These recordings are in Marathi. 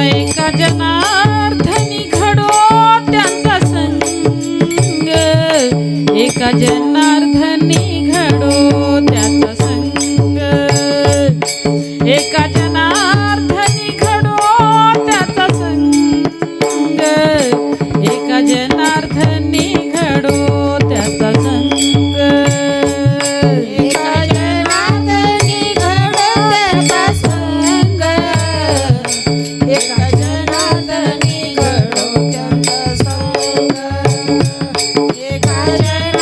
एका जनार्थनी घडो त्यांचा संग. एका जनार्धनी घडो त्याचा संग. एका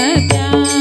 प्यार